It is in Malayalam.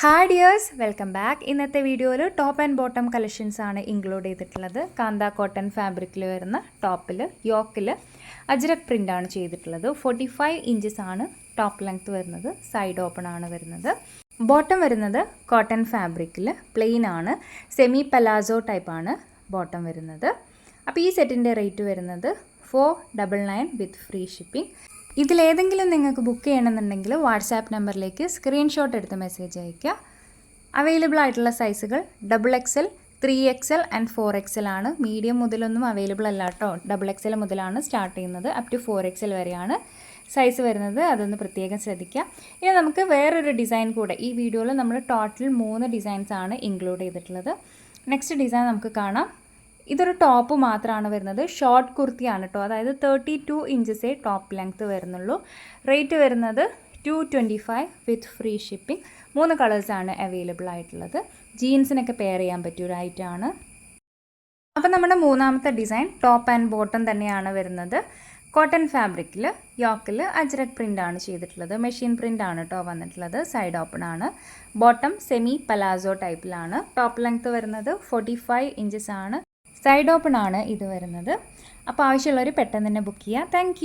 ഹായ് ഡിയേഴ്സ് വെൽക്കം ബാക്ക് ഇന്നത്തെ വീഡിയോയിൽ ടോപ്പ് ആൻഡ് ബോട്ടം കളക്ഷൻസ് ആണ് ഇൻക്ലൂഡ് ചെയ്തിട്ടുള്ളത്. കാന്ത കോട്ടൺ ഫാബ്രിക്കിൽ വരുന്ന ടോപ്പിൽ യോക്കിൽ അജ്രക് ആണ് ചെയ്തിട്ടുള്ളത്. ഫോർട്ടി ഫൈവ് ഇഞ്ചസ് ആണ് ടോപ്പ് ലെങ്ത് വരുന്നത്. സൈഡ് ഓപ്പൺ ആണ് വരുന്നത്. ബോട്ടം വരുന്നത് കോട്ടൺ ഫാബ്രിക്കിൽ പ്ലെയിൻ ആണ്. സെമി പലാസോ ടൈപ്പാണ് ബോട്ടം വരുന്നത്. അപ്പോൾ ഈ സെറ്റിന്റെ റേറ്റ് വരുന്നത് four double nine with free shipping ഇതിലേതെങ്കിലും നിങ്ങൾക്ക് ബുക്ക് ചെയ്യണമെന്നുണ്ടെങ്കിൽ വാട്സാപ്പ് നമ്പറിലേക്ക് സ്ക്രീൻഷോട്ട് എടുത്ത് മെസ്സേജ് അയയ്ക്കുക. അവൈലബിൾ ആയിട്ടുള്ള സൈസുകൾ double XL three XL and four XL ആണ്. മീഡിയം മുതലൊന്നും അവൈലബിൾ അല്ല കേട്ടോ ഡബിൾ എക്സൽ മുതലാണ് സ്റ്റാർട്ട് ചെയ്യുന്നത്. അപ് ടു ഫോർ എക്സൽ വരെയാണ് സൈസ് വരുന്നത്. അതൊന്ന് പ്രത്യേകം ശ്രദ്ധിക്കുക. ഇനി നമുക്ക് വേറൊരു ഡിസൈൻ കൂടെ. ഈ വീഡിയോയിൽ നമ്മൾ ടോട്ടൽ മൂന്ന് ഡിസൈൻസ് ആണ് ഇൻക്ലൂഡ് ചെയ്തിട്ടുള്ളത്. നെക്സ്റ്റ് ഡിസൈൻ നമുക്ക് കാണാം. ഇതൊരു ടോപ്പ് മാത്രമാണ് വരുന്നത്. ഷോർട്ട് കുർത്തിയാണ് കേട്ടോ അതായത് തേർട്ടി ടു ഇഞ്ചസേ ടോപ്പ് ലെങ്ത്ത് വരുന്നുള്ളൂ. റേറ്റ് വരുന്നത് two twenty five with free shipping മൂന്ന് കളേഴ്സാണ് അവൈലബിൾ ആയിട്ടുള്ളത്. ജീൻസിനൊക്കെ പെയർ ചെയ്യാൻ പറ്റിയ ഒരു ഐറ്റമാണ് അപ്പോൾ നമ്മുടെ മൂന്നാമത്തെ ഡിസൈൻ ടോപ്പ് ആൻഡ് ബോട്ടം തന്നെയാണ് വരുന്നത്. കോട്ടൺ ഫാബ്രിക്കിൽ യോക്കിൽ അജ്രക് പ്രിന്റ് ആണ് ചെയ്തിട്ടുള്ളത്. മെഷീൻ പ്രിന്റ് ആണ് കേട്ടോ വന്നിട്ടുള്ളത്. സൈഡ് ഓപ്പൺ ആണ്. ബോട്ടം സെമി പലാസോ ടൈപ്പിലാണ് ടോപ്പ് ലെങ്ത്ത് വരുന്നത് ഫോർട്ടി ഫൈവ് ഇഞ്ചസ് ആണ്. സൈഡ് ഓപ്പൺ ആണ് ഇത് വരുന്നത്. അപ്പോൾ ആവശ്യമുള്ളവർ പെട്ടെന്ന് തന്നെ ബുക്ക് ചെയ്യുക താങ്ക്